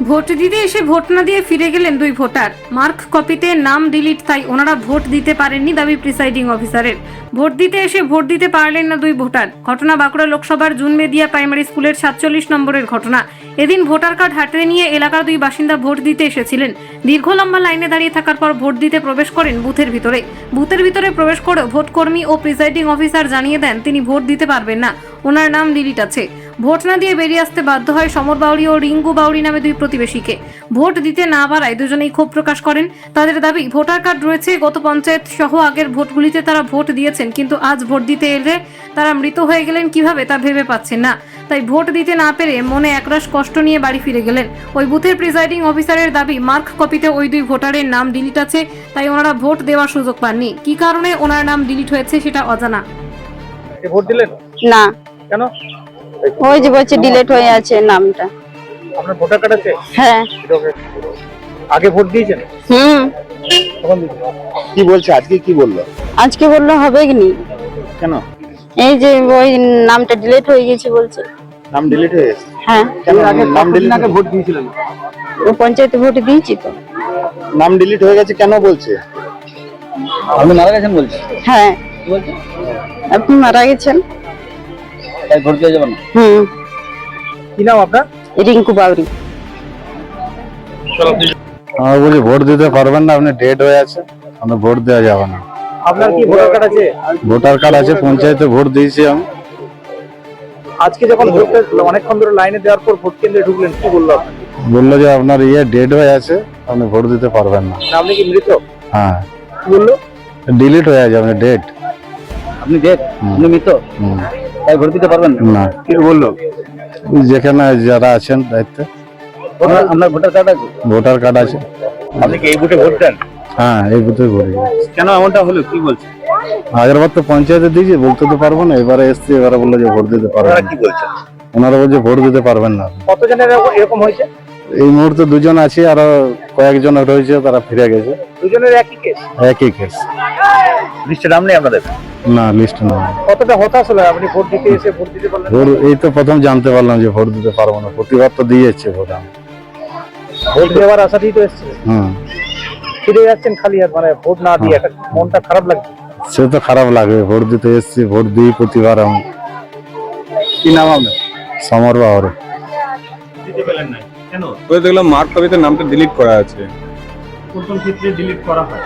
Vote দিতে এসে vote না দিয়ে ফিরে গেলেন দুই ভোটার। মার্ক কপিতে নাম ডিলিট, তাই ওনারা ভোট দিতে পারেননি দাবি প্রিসাইডিং অফিসারের। ভোট দিতে এসে ভোট দিতে পারলেন না দুই ভোটার। ঘটনা বাঁকুড়া লোকসভার জুন মেদিয়া প্রাইমারি স্কুলের সাতচল্লিশ নম্বরের ঘটনা। এদিন ভোটার কার্ড হাতে নিয়ে এলাকার দুই বাসিন্দা ভোট দিতে এসেছিলেন। দীর্ঘ লম্বা লাইনে দাঁড়িয়ে থাকার পর ভোট দিতে প্রবেশ করেন বুথের ভিতরে। বুথের ভিতরে প্রবেশ করে ভোট কর্মী ও প্রিসাইডিং অফিসার জানিয়ে দেন, তিনি ভোট দিতে পারবেন না। ওনার নাম ডিলিট আছে। ভোট না দিয়ে বেরিয়ে আসতে বাধ্য হয় সমর বাউরি ও রিঙ্গু বাউরি নামে দুই প্রতিবেশীকে। ভোট দিতে না পারায় দুজনেই ক্ষোভ প্রকাশ করেন। তাদের দাবি ভোটার কার্ড রয়েছে গত পঞ্চায়েত সহ আগের ভোটগুলিতে তারা ভোট দিয়েছেন কিন্তু আজ ভোট দিতে এলে তারা মৃত হয়ে গেলেন কীভাবে তা ভেবে পাচ্ছেন না। তাই ভোট দিতে না পেরে মনে একরাশ কষ্ট নিয়ে বাড়ি ফিরে গেলেন। ওই বুথের প্রিসাইডিং অফিসারের দাবি মার্ক কপিতে ওই দুই ভোটারের নাম ডিলিট আছে তাই ওনারা ভোট দেওয়ার সুযোগ পাননি। কি কারণে ওনার নাম ডিলিট হয়েছে সেটা অজানা? ভোট দিলেন? না। কেন? ওই যে বলছে ডিলেট হয়ে আছে নামটা। আপনার ভোটার কার্ড আছে? হ্যাঁ। আগে ভোট দিয়েছেন? হুম। কি বলছে? আজকে কি বলল? আজকে বলল হবে কি নি? কেন? এই যে ওই নামটা ডিলেট হয়ে গেছে বলছে। নাম ডিলিট হয়ে গেছে? হ্যাঁ। কেন আগে নাম ডিলিট আগে ভোট দিয়েছিলেন? ও পঞ্চায়েতে ভোট দিয়েছি তো। নাম ডিলিট হয়ে গেছে কেন বলছে? আপনি মারা গেছেন বলছি হ্যাঁ। আপনি মারা গেছেন? তাই ভোট দিয়ে যাবেন হুম। কি নাম আপনার? রিঙ্কু বাউরি। আমার বলি ভোট দিতে পারবেন না আপনি ডেড হয়ে আছে ভোট দেওয়া যাবে না। আপনার কি ভোটার কার্ড আছে? ভোটার কার্ড আছে পঞ্চায়েতে ভোট দিয়েছি আমি। আজকে যখন ভোট অনেকক্ষণ ধরে লাইনে দেওয়ার পর ভোট কেন্দ্রে ঢুকলেন কি বলল বলল যে আপনার ইয়ে ডেড হয়ে আছে আপনি ভোট দিতে পারবেন না। আপনি কি মৃত? হ্যাঁ। কি বলল? ডিলিট হয়ে আছে আপনি ডেড আপনি ডেট আপনি মৃত? তাই ভোট দিতে পারবেন? না। কি বলল? যেখানে যারা আছেন দায়িত্বে। আপনার ভোটার কার্ড আছে? ভোটার কার্ড আছে। আপনি কি এই বুথে ভোট দেন? হ্যাঁ এই বুথে ভোট কেন এমনটা হলো? কি বলছে আগেরবার তো পঞ্চায়েতে দিয়েছি বলতে তো পারব না। এবারে এসছি এবারে বলল যে ভোট দিতে পারবেন না। কি বলছেন? ওনারা বলছে ভোট দিতে পারবেন না। কতজনের এরকম হয়েছে? এই মুহূর্তে দুজন আছে আর কয়েকজন রয়েছে তারা ফিরে গেছে। দুজনের একই কেস একই কেস লিস্টে নাম নেই আপনাদের? না লিস্ট না কতটা হতাশ হলো আপনি ভোট দিতে এসে ভোট দিতে পারলেন ভোট এই তো প্রথম জানতে পারলাম যে ভোট দিতে পারব না। প্রতিবার তো দিয়ে যাচ্ছে ভোট। আমি ভোট দেওয়ার আশাতেই তো এসছে। হুম। ফিরে যাচ্ছেন খালি হাত মানে ভোট না দিয়ে একটা মনটা খারাপ লাগছে। সে তো খারাপ লাগবে ভোট দিতে এসছি ভোট দিই প্রতিবার। আমি কি নাম আপনার? সমর বাবরে দিতে পেলেন না কেন? করে দেখলাম মার্ক কপিতে নামটা ডিলিট করা আছে। কোন ক্ষেত্রে ডিলিট করা হয়।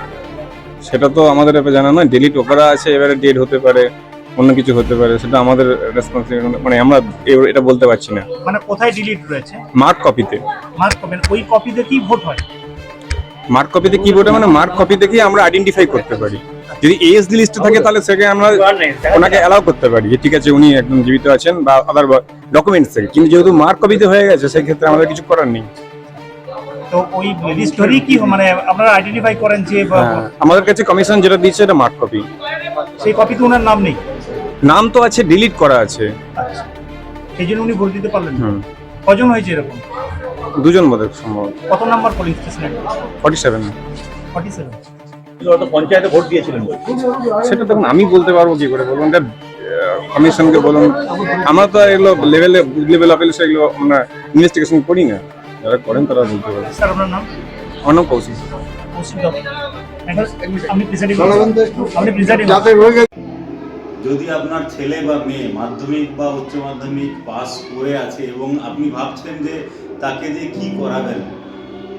সেটা তো আমাদের এবার জানা নয় ডিলিট করা আছে এবারে ডেট হতে পারে অন্য কিছু হতে পারে সেটা আমাদের রেসপন্সিবিলিটি মানে আমরা এ- এটা বলতে পারছি না। মানে কোথায় ডিলিট রয়েছে? মার্ক কপিতে মার্ক করবেন ওই কপিতে কি ভোট হয়? মার্ক কপিতে কি বোর্ডে মানে মার্ক কপি দেখেই আমরা আইডেন্টিফাই করতে পারি? যদি এএসডি লিস্টে থাকে তাহলে সেখানে আমরা ওনাকে অ্যালাউ করতে পারি যে ঠিক আছে উনি একদম জীবিত আছেন বা আদার ডকুমেন্টস থেকে। কিন্তু যেহেতু মার্ক কপিতে হয়ে গেছে সেই ক্ষেত্রে আমাদের কিছু করার নেই। তো ওই কি মানে আপনারা আইডেন্টিফাই করেন যে হ্যাঁ, আমাদের কাছে কমিশন যেটা দিচ্ছে এটা মার্ক কপি সেই কপিতে ওনার নাম নেই? নাম তো আছে ডিলিট করা আছে। আচ্ছা। সেই জন্য উনি দিতে পারলেন না। কজন হয়েছে এরকম? দুজন বোধ সম্ভব কত নাম্বার পোলিং স্টেশনে ফর্টি সেভেন ফর্টি সেভেন পঞ্চায়েতে ভোট দিয়েছিলেন। সেটা তখন আমি বলতে পারব কি করে বলুন এটা কমিশনকে বলুন আমরা তো এগুলো লেভেলে লেভেল অফিস এগুলো আমরা ইনভেস্টিগেশন করি না। যারা করেন তারা বলতে পারবে। স্যার আপনার নাম? আমার নাম কৌশিক। যদি আপনার ছেলে বা মেয়ে মাধ্যমিক বা উচ্চ মাধ্যমিক পাস করে আছে এবং আপনি ভাবছেন যে তাকে যে কি করাবেন